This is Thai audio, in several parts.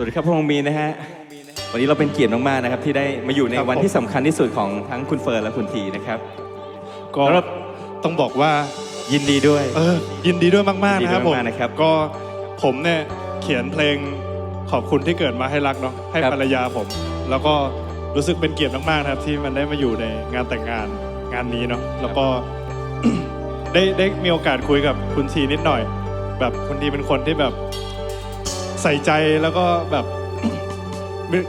สวัสดีครับพงมีนนะฮะวันนี้เราเป็นเกียรติมากๆนะครับที่ได้มาอยู่ในครับวันผมที่สำคัญที่สุดของทั้งคุณเฟิร์นและคุณทีนะครับก็ครับต้องบอกว่ายินดีด้วยเออยินดีด้วยมากๆยินดีนะครับด้วยผมมากๆนะครับ ก็ผมเนี่ยเขียนเพลงขอบคุณที่เกิดมาให้รักเนาะให้ครับ ภรรยาผม แล้วก็รู้สึกเป็นเกียรติมากๆนะครับ ที่มันได้มาอยู่ในงานแต่งงานงานนี้เนาะแล้วก็ ได้ได้มีโอกาสคุยกับคุณทีนิดหน่อย แบบคุณทีเป็นคนที่แบบ ใส่ใจแล้วก็แบบ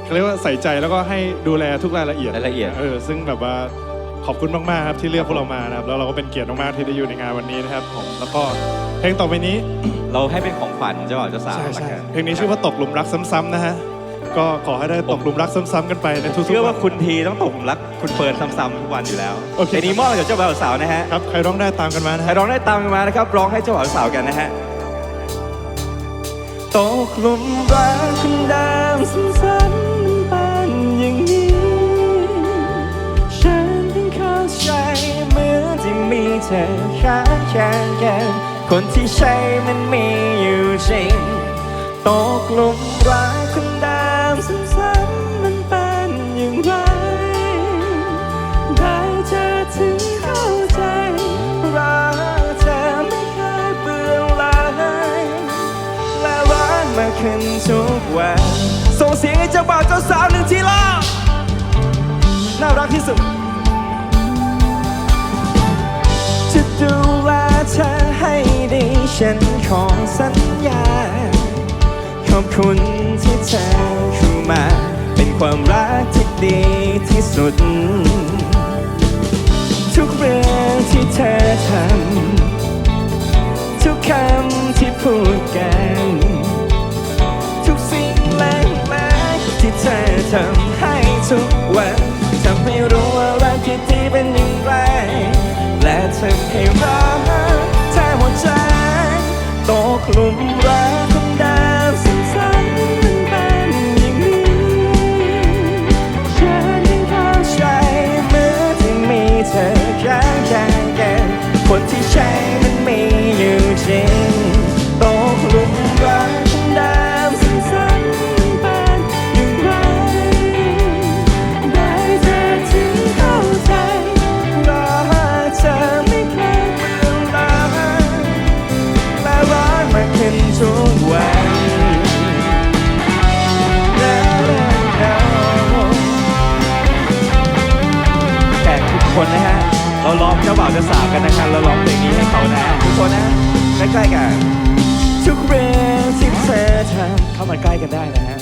เขาเรียกว่าใส่ใจแล้วก็ให้ดูแลทุกรายละเอียดรายละเอียด เออซึ่งแบบว่าขอบคุณมากๆครับที่เลือกพวกเรามานะครับแล้วเราก็เป็นเกียรติมากๆที่ได้อยู่ในงานวันนี้นะครับผมแล้วก็เพลงต่อไปนี้ เราให้เป็นของขวัญเจ้าบ่าวเจ้าสาวใช่ละใช่กันเพลงนี้ชื่อว่าตกหลุมรักซ้ำๆนะฮะก็ขอให้ได้ตกหลุมรักซ้ำๆกันไปในทุกๆเชื่อว่าวันคุณทีต้องตกหลุมรักคุณเฟิร์นซ้ำๆทุกวันอยู่แล้วโอเคเพลงนี้มอบให้กับเจ้าบ่าวเจ้าสาวนะฮะครับใครร้องได้ตามกันมานะใครฮะร้องได้ตามกันมานะครับร้องให้เจ้าบ่าวเจ้าสาวกันนะฮะ ตกหลุมรักคุณดามซ้ำๆเป็นอย่างนี้ ฉันเพิ่งเข้าใจเมื่อที่มีเธอข้างข้างกันคนที่ใช่มันมีอยู่จริง ตกหลุมรักคนเดิมซ้ำ ขึ้นทุกวัน ส่งเสียงให้เจ้าบ่าวเจ้าสาวหนึ่งทีละน่ารักที่สุด จะดูแลเธอให้ดีฉันขอสัญญา ขอบคุณที่เธอเข้ามา เป็นความรักที่ดีที่สุด ทุกเรื่องที่เธอทำทุกคำที่พูดกัน ทำให้ทุกวันทำให้รู้ว่ารักที่ดีเป็นอย่างไร และทำให้รักแท้หัวใจตกหลุม เราร้องเจ้าบ่าวเจ้าสาวกันนะครับเราร้องเพลงนี้ให้เขานะทุกคนนะใกล้ๆกัน ทุกเรื่องที่เธอทำเข้ามาใกล้กันได้นะฮะ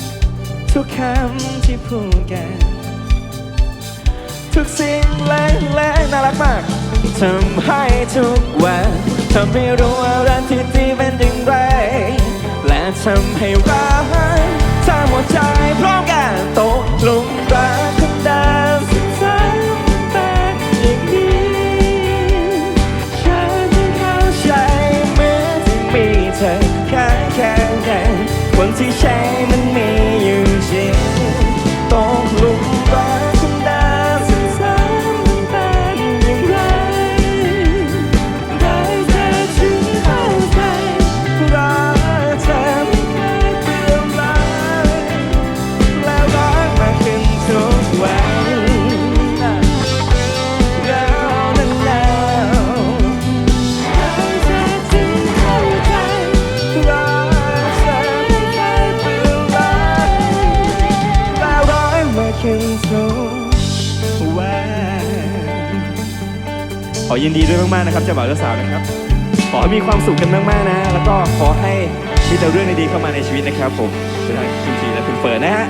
ทุกคำที่พูดกันทุกสิ่งเล็กๆน่ารักมากทำให้ทุกวันทำให้รู้ว่ารักที่ดีเป็นอย่างไร และทำให้รักทั้งหมดใจพร้อมกันตกหลุม คนที่ใช่มันมี ขอยินดีด้วยมากๆนะครับเจ้าบ่าวเจ้าสาวนะครับ ขอให้มีความสุขกันมากๆนะ แล้วก็ขอให้มีแต่เรื่องดีๆเข้ามาในชีวิตนะครับผมเป็นทางคุณทีและคุณเฟิร์นนะฮะ